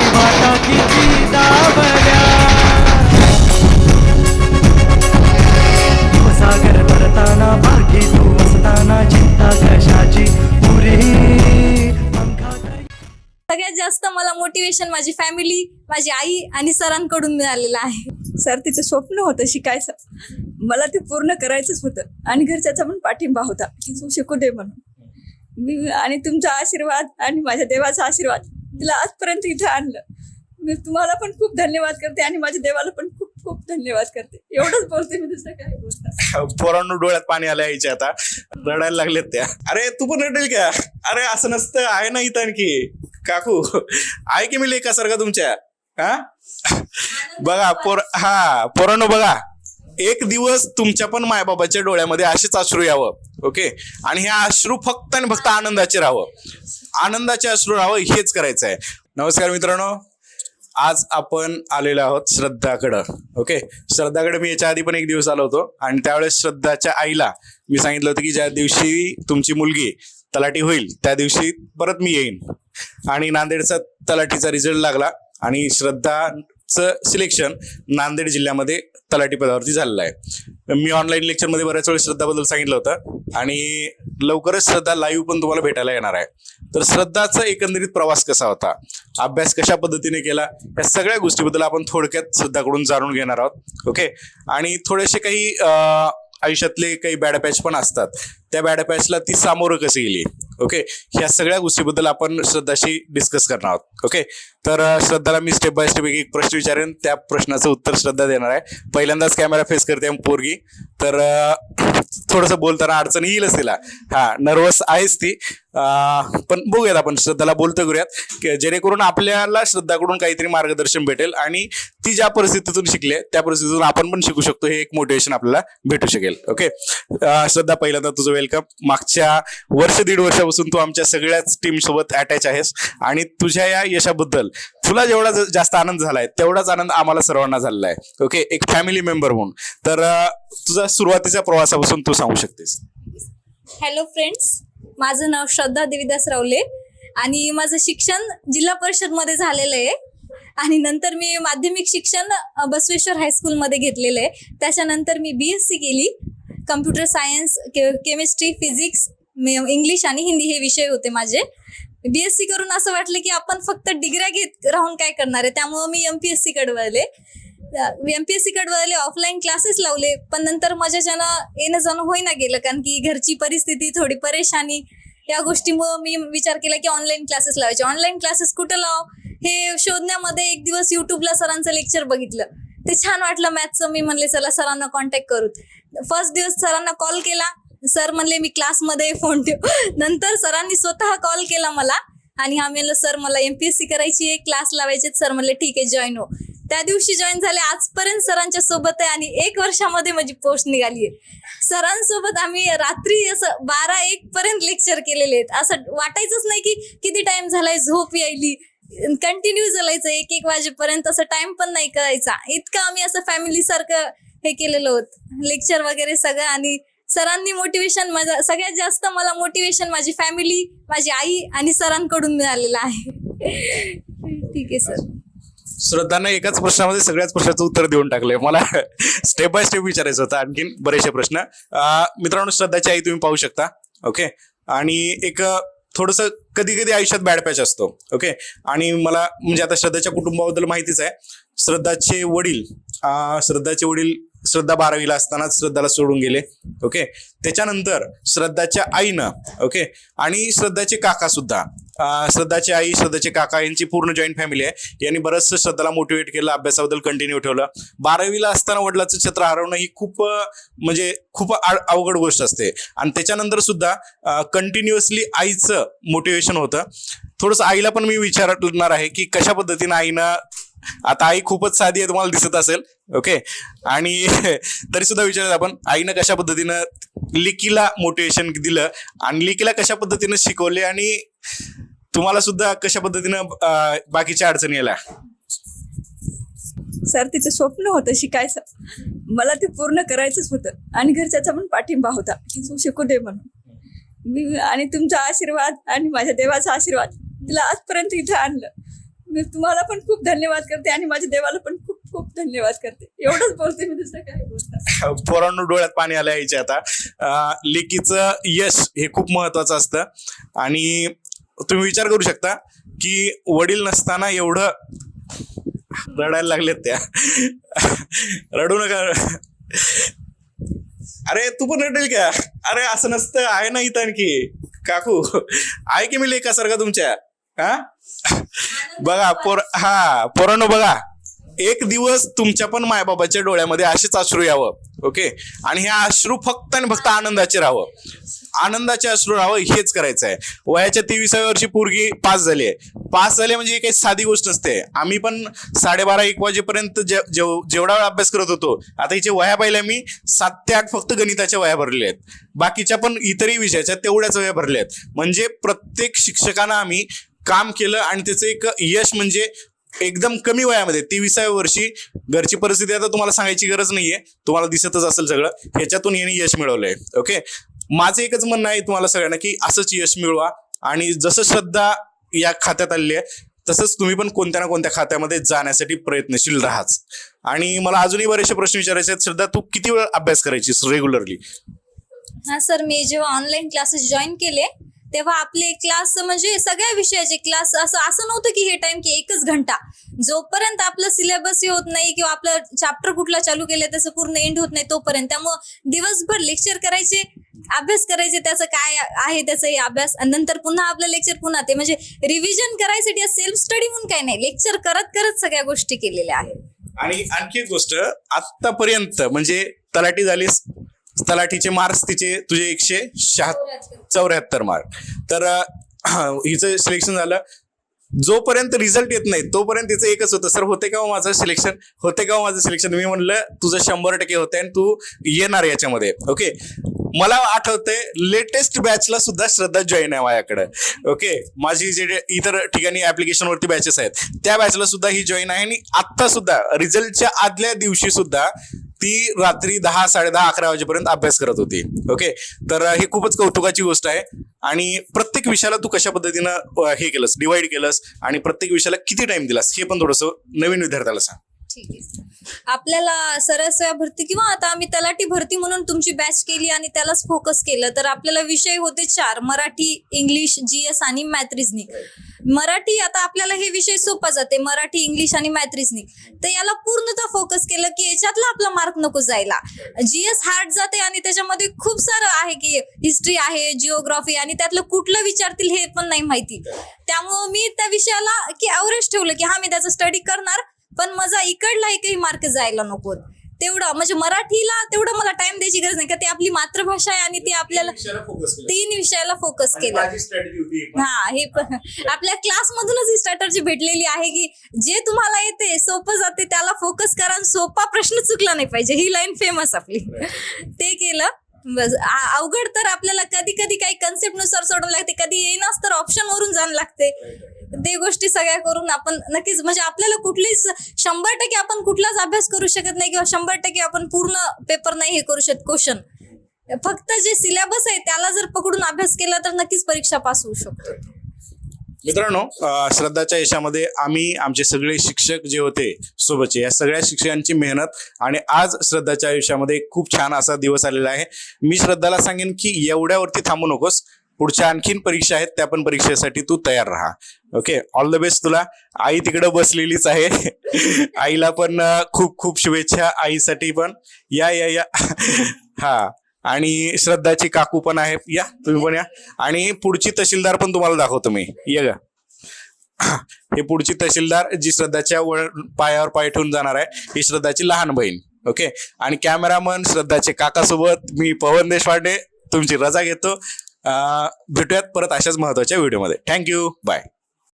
वाटा किती दाबल्या सागर भागी तू असताना चिंता कशाची? पुरी. सगळ्यात जास्त मला मोटिवेशन माझी फॅमिली माझी आई आणि सरांकडून मिळालेलं आहे. सर तिचं स्वप्न होतं शिकायचं. मला ते पूर्ण करायचंच होतं. आणि घरच्याचा पण पाठिंबा होता. की तू शिकू दे म्हणून. मी आणि तुमचा आशीर्वाद आणि माझ्या देवाचा आशीर्वाद. तिला आजपर्यंत इथं आणलं. मी तुम्हाला पण खूप धन्यवाद करते आणि माझ्या देवाला पण खूप खूप धन्यवाद करते. एवढंच बोलते मी दुसरं काय बोलतात पोरांनो डोळ्यात पाणी आलं यायच्या आता. रडायला लागलेत त्या. अरे तू पण रडेल का अरे असं नसतं. आहे ना इथं आणखी. काकू आहे की मी लेखासारखा तुमच्या? हा? बघा पोर हा पोरांनो बघा. एक दिवस तुमच्या पण मायबाबाच्या डोळ्यामध्ये असेच अश्रू यावं ओके आणि हे अश्रू फक्त आणि फक्त आनंदाचे राहावं. आनंदाचे अश्रू राहावं हेच करायचं आहे. नमस्कार मित्रांनो आज आपण आलेलो आहोत श्रद्धाकडं ओके श्रद्धाकडे मी याच्या आधी पण एक दिवस आलो होतो आणि त्यावेळेस श्रद्धाच्या आईला मी सांगितलं होतं की ज्या दिवशी तुमची मुलगी तलाठी होईल त्या दिवशी परत मी येईन. आणि नांदेडचा तलाठीचा रिझल्ट लागला आणि श्रद्धा चं सिलेक्शन नांदेड जिल्ह्यामध्ये तलाठी पदावरती झालेलं आहे. मी ऑनलाईन लेक्चरमध्ये बऱ्याच वेळेस श्रद्धाबद्दल सांगितलं होतं आणि लवकरच श्रद्धा लाईव्ह पण तुम्हाला भेटायला येणार आहे. तर श्रद्धाचा एकंदरीत प्रवास कसा होता? अभ्यास कशा पद्धतीने केला? या सगळ्या गोष्टीबद्दल आपण थोडक्यात श्रद्धाकडून जाणून घेणार आहोत. ओके आणि थोडेसे काही आयुष्यातले काही बॅड पॅच पण असतात. त्या बॅड पॅचला ती सामोरं कशी गेली? ओके? ह्या सगळ्या गोष्टीबद्दल आपण श्रद्धाशी डिस्कस करणार आहोत. ओके? तर श्रद्धाला मी स्टेप बाय स्टेप एक एक प्रश्न विचारेन. त्या प्रश्नाचं उत्तर श्रद्धा देणार आहे. पहिल्यांदाच कॅमेरा फेस करते पोरगी. तर थोडंसं बोलताना अडचण येईलच तिला. हा नर्वस आहेच ती. पण बघूयात आपण. श्रद्धाला बोलतो करूयात. की जेणेकरून आपल्याला श्रद्धाकडून काहीतरी मार्गदर्शन भेटेल आणि ती ज्या परिस्थितीतून शिकले त्या परिस्थितीतून आपण पण शिकू शकतो. हे एक मोटिवेशन आपल्याला भेटू शकेल. ओके? श्रद्धा पहिल्यांदा तुझं वेलकम मागच्या वर्ष दीड वर्षापासून तू आमच्या सगळ्याच टीम सोबत अटॅच आहेस. आणि तुझ्या या यशाबद्दल तुला जेवढा जास्त आनंद झालाय तेवढाच आनंद आम्हाला सर्वांना झालेला आहे. ओके एक फॅमिली मेंबर म्हणून. तर तुझा सुरुवातीच्या प्रवासापासून तू सांगू शकतेस. हॅलो फ्रेंड्स माझं नाव श्रद्धा देवीदास रावले आणि माझं शिक्षण जिल्हा परिषदमध्ये झालेलं आहे. आणि नंतर मी माध्यमिक शिक्षण बसवेश्वर बसवेश्वर हायस्कूलमध्ये घेतलेलं आहे. त्याच्यानंतर मी बी एस सी केली. कम्प्युटर सायन्स के केमिस्ट्री फिजिक्स इंग्लिश आणि हिंदी हे विषय होते माझे. बीएससी करून असं वाटलं की आपण फक्त डिग्र्या घेत राहून काय करणार आहे? त्यामुळं मी एमपीएससी पी एमपीएससी सी वळले ऑफलाईन क्लासेस लावले पण नंतर माझ्या ज्यांना येणं जाणं होईना गेलं कारण की घरची परिस्थिती थोडी परेशानी. या गोष्टीमुळं मी विचार केला की ऑनलाईन क्लासेस लावायचे. ऑनलाईन क्लासेस कुठं लाव? हे शोधण्यामध्ये एक दिवस युट्यूबला सरांचं लेक्चर बघितलं. ते छान वाटलं मॅथचं मी म्हणले चला सरांना कॉन्टॅक्ट करू. फर्स्ट दिवस सरांना कॉल केला. सर म्हणले मी क्लासमध्ये फोन ठेव. नंतर सरांनी स्वतः कॉल केला मला आणि हा म्हणलं सर मला एमपीएससी करायची आहे क्लास लावायचे सर म्हणले ठीक आहे जॉईन हो. त्या दिवशी जॉईन झाले. आजपर्यंत सरांच्या सोबत आहे आणि एक वर्षामध्ये माझी पोस्ट निघाली आहे. सरांसोबत आम्ही रात्री असं बारा एक पर्यंत लेक्चर केलेले आहेत. असं वाटायचंच नाही की किती टाइम झालाय झोप यायली. कंटिन्यू चालायचं एक एक वाजेपर्यंत असं टाइम पण नाही करायचा. इतकं आम्ही असं फॅमिली सारखं हे केलेलं होत. लेक्चर वगैरे सगळं आणि सरांनी मोटिवेशन माझं सगळ्यात जास्त मला मोटिवेशन माझी फॅमिली माझी आई आणि सरांकडून मिळालेलं आहे. ठीक आहे सर. श्रद्धानं एकाच प्रश्नामध्ये सगळ्याच प्रश्नाचं उत्तर देऊन टाकलंय. मला स्टेप बाय स्टेप विचारायचं होतं आणखीन बरेचसे प्रश्न. मित्रांनो श्रद्धाची आई तुम्ही पाहू शकता. ओके? आणि एक थोडस कधी कधी आयुष्यात बॅड पॅच असतो. ओके? आणि मला म्हणजे आता श्रद्धाच्या कुटुंबाबद्दल माहितीच आहे. श्रद्धाचे वडील श्रद्धाचे वडील श्रद्धा बारावीला असतानाच श्रद्धाला सोडून गेले ओके त्याच्यानंतर श्रद्धाच्या आईनं ओके आणि श्रद्धाचे काका सुद्धा. श्रद्धाची आई श्रद्धाचे काका यांची पूर्ण जॉईंट फॅमिली आहे. यांनी बरंचसं श्रद्धाला मोटिवेट केलं अभ्यासाबद्दल कंटिन्यू ठेवलं. बारावीला असताना वडिलाचं छत्र हरवणं ही खूप म्हणजे खूप अवघड गोष्ट असते. आणि त्याच्यानंतर सुद्धा कंटिन्युअसली आईचं मोटिवेशन होतं. थोडंसं आईला पण मी विचारणार आहे की कशा पद्धतीनं आईनं आता आई खूपच साधी आहे तुम्हाला दिसत असेल. ओके आणि तरी सुद्धा विचारत आपण आईनं कशा पद्धतीनं लिकीला मोटिवेशन दिलं आणि लिकीला कशा पद्धतीनं शिकवले आणि तुम्हाला सुद्धा कशा पद्धतीनं बाकीच्या अडचणी आल्या? सर तिचं स्वप्न होतं शिकायचं. मला ते पूर्ण करायचंच होतं. आणि घरच्याचा पण पाठिंबा होता. की तू शिकू दे म्हणून. मी आणि तुमचा आशीर्वाद आणि माझ्या देवाचा आशीर्वाद तिला आजपर्यंत इथं आणलं. मी तुम्हाला पण खूप धन्यवाद करते आणि माझ्या देवाला पण खूप खूप धन्यवाद करते. एवढंच बोलते मी दुसरं काय बोलत पोरांनो डोळ्यात पाणी आलं यायचे आता. लेकीचं यश हे खूप महत्वाचं असतं. आणि तुम्ही विचार करू शकता की वडील नसताना एवढं रडायला लागलेत त्या. रडू नका. अरे तू पण रडेल का? अरे असं नसतं. आहे ना इथं आणखी. काकू आहे की मी लेखासारखा तुमच्या? हा? बघा पोर हा पोरांनो बघा एक दिवस तुमच्या पण मायबाबाच्या डोळ्यामध्ये असेच अश्रू यावं ओके? आणि हे अश्रू फक्त आणि फक्त आनंदाचे राहावं. आनंदाचे अश्रू राहावं हेच करायचं आहे. वयाच्या तेविसाव्या वर्षी पोरगी पास झाली आहे. पास झाले म्हणजे काही साधी गोष्ट नसते. आम्ही पण साडेबारा एक वाजेपर्यंत जे- जेवढा वेळ अभ्यास करत होतो आता हिचे वया पाहिल्या मी सात ते आठ फक्त गणिताच्या वया भरलेल्या आहेत. बाकीच्या पण इतरही विषयाच्या तेवढ्याच वया भरल्या आहेत. म्हणजे प्रत्येक शिक्षकांना आम्ही काम केलं आणि त्याचं एक यश म्हणजे एकदम कमी वयामध्ये तेविसाव्या वर्षी घरची परिस्थिती आता तुम्हाला सांगायची गरज नाहीये. तुम्हाला दिसतच असेल सगळं. ह्याच्यातून याने यश मिळवलंय. ओके माझं एकच म्हणणं आहे तुम्हाला सगळ्यांना की असंच यश मिळवा आणि जसं श्रद्धा या खात्यात आलेली आहे तसंच तुम्ही पण कोणत्या ना कोणत्या खात्यामध्ये जाण्यासाठी प्रयत्नशील राहाच. आणि मला अजूनही बरेचसे प्रश्न विचारायचे आहेत. श्रद्धा तू किती वेळ अभ्यास करायची रेग्युलरली हा सर मी जेव्हा ऑनलाईन क्लासेस जॉईन केले तेव्हा आपले क्लास म्हणजे सगळ्या विषयाचे क्लास असं असं नव्हतं की हे टाइम की एकच घंटा. जोपर्यंत आपलं सिलेबस होत नाही किंवा आपलं चॅप्टर कुठला चालू केलं त्याचं पूर्ण एंड होत नाही तोपर्यंत. त्यामुळं दिवसभर लेक्चर करायचे अभ्यास करायचे त्याचं काय आहे त्याचाही अभ्यास. आणि नंतर पुन्हा आपलं लेक्चर पुन्हा ते. म्हणजे रिव्हिजन करायसाठी सेल्फ स्टडी म्हणून काही नाही. लेक्चर करत करत सगळ्या गोष्टी केलेल्या आहेत. आणि आणखी एक गोष्ट आतापर्यंत म्हणजे तलाठी झालीस तलाठीचे मार्क्स तिचे तुझे एकशे शहा चौऱ्याहत्तर मार्क. तर हिचं सिलेक्शन झालं. जोपर्यंत रिझल्ट येत नाही तोपर्यंत तिचं एकच होतं. सर होते का हो माझं सिलेक्शन होते का हो माझं सिलेक्शन मी म्हणलं तुझं शंभर टक्के होते आणि तू येणार याच्यामध्ये. ओके मला आठवतंय लेटेस्ट बॅचला सुद्धा श्रद्धा जॉईन आहे माझ्याकडे. ओके माझी जे इतर ठिकाणी ऍप्लिकेशन वरती बॅचेस आहेत त्या बॅचला सुद्धा ही जॉईन आहे आणि आत्ता सुद्धा रिझल्टच्या आदल्या दिवशी सुद्धा ती रात्री दहा साडे दहा अकरा वाजेपर्यंत अभ्यास करत होती. ओके? तर हे खूपच कौतुकाची गोष्ट आहे. आणि प्रत्येक विषयाला तू कशा पद्धतीनं हे केलंस डिवाइड केलंस आणि प्रत्येक विषयाला किती टाइम दिलास हे पण थोडंसं नवीन विद्यार्थ्याला सांग. ठीक आहे. आपल्याला सरस्वया भरती किंवा आता आम्ही तलाठी भरती म्हणून तुमची बॅच केली आणि त्यालाच फोकस केलं तर आपल्याला विषय होते चार मराठी इंग्लिश जीएस आणि मॅथ रिझनिंग मराठी आता आपल्याला हे विषय सोपा जाते मराठी इंग्लिश आणि मॅथ रिझनिंग तर याला पूर्णतः फोकस केलं की याच्यातला आपला मार्क नको जायला. जीएस हार्ड जाते आणि त्याच्यामध्ये खूप सारं आहे की हिस्ट्री आहे जिओग्राफी आणि त्यातलं कुठलं विचारतील हे पण नाही माहिती. त्यामुळं मी त्या विषयाला की ॲव्हरेज ठेवलं की हा मी त्याचा स्टडी करणार पण माझा इकडला एकही मार्क जायला नको. तेवढं म्हणजे मराठीला तेवढं मला टाइम द्यायची गरज नाही का ती आपली मातृभाषा आहे आणि ती आपल्याला तीन विषयाला फोकस केलं. हा हे पण. आपल्या क्लास मधूनच ही स्ट्रॅटर्जी भेटलेली आहे की जे तुम्हाला येते सोपं जाते त्याला फोकस करा आणि सोपा प्रश्न चुकला नाही पाहिजे. ही लाईन फेमस आपली. ते केलं. बस अवघड तर आपल्याला कधी कधी काही कन्सेप्टनुसार सोडावं लागते. कधी येईनाच तर ऑप्शन वरून जाणं लागते. ते गोष्टी सगळ्या करून आपण नक्कीच म्हणजे आपल्याला कुठलीच शंभर टक्के आपण कुठलाच अभ्यास करू शकत नाही किंवा शंभर टक्के आपण पूर्ण पेपर नाही हे करू शकत क्वेश्चन फक्त जे सिलेबस आहे त्याला जर पकडून अभ्यास केला तर नक्कीच परीक्षा पास होऊ शकतो. मित्रांनो श्रद्धाच्या यशामध्ये आम्ही आमचे सगळे शिक्षक जे होते सोबतचे या सगळ्या शिक्षकांची मेहनत आणि आज श्रद्धाच्या आयुष्यामध्ये खूप छान असा दिवस आलेला आहे. मी श्रद्धाला सांगेन की एवढ्यावरती थांबू नकोस. पुढच्या आणखीन परीक्षा आहेत त्या पण परीक्षेसाठी तू तयार राहा. ओके ऑल द बेस्ट तुला. आई तिकडे बसलेलीच आहे. आईला पण खूप खूप शुभेच्छा आईसाठी पण. या या या. हा. आणि श्रद्धाची काकू पण आहे या तुम्ही पण या. आणि पुढची तहसीलदार पण तुम्हाला दाखवतो मी. ये ग. हे पुढची तहसीलदार जी श्रद्धाच्या वळ पायावर पाय ठेवून जाणार आहे ही श्रद्धाची लहान बहीण. ओके आणि कॅमेरामन श्रद्धाचे काकासोबत मी पवन देशपांडे तुमची रजा घेतो. भेटूयात परत अशाच महत्त्वाच्या व्हिडिओमध्ये. Thank you bye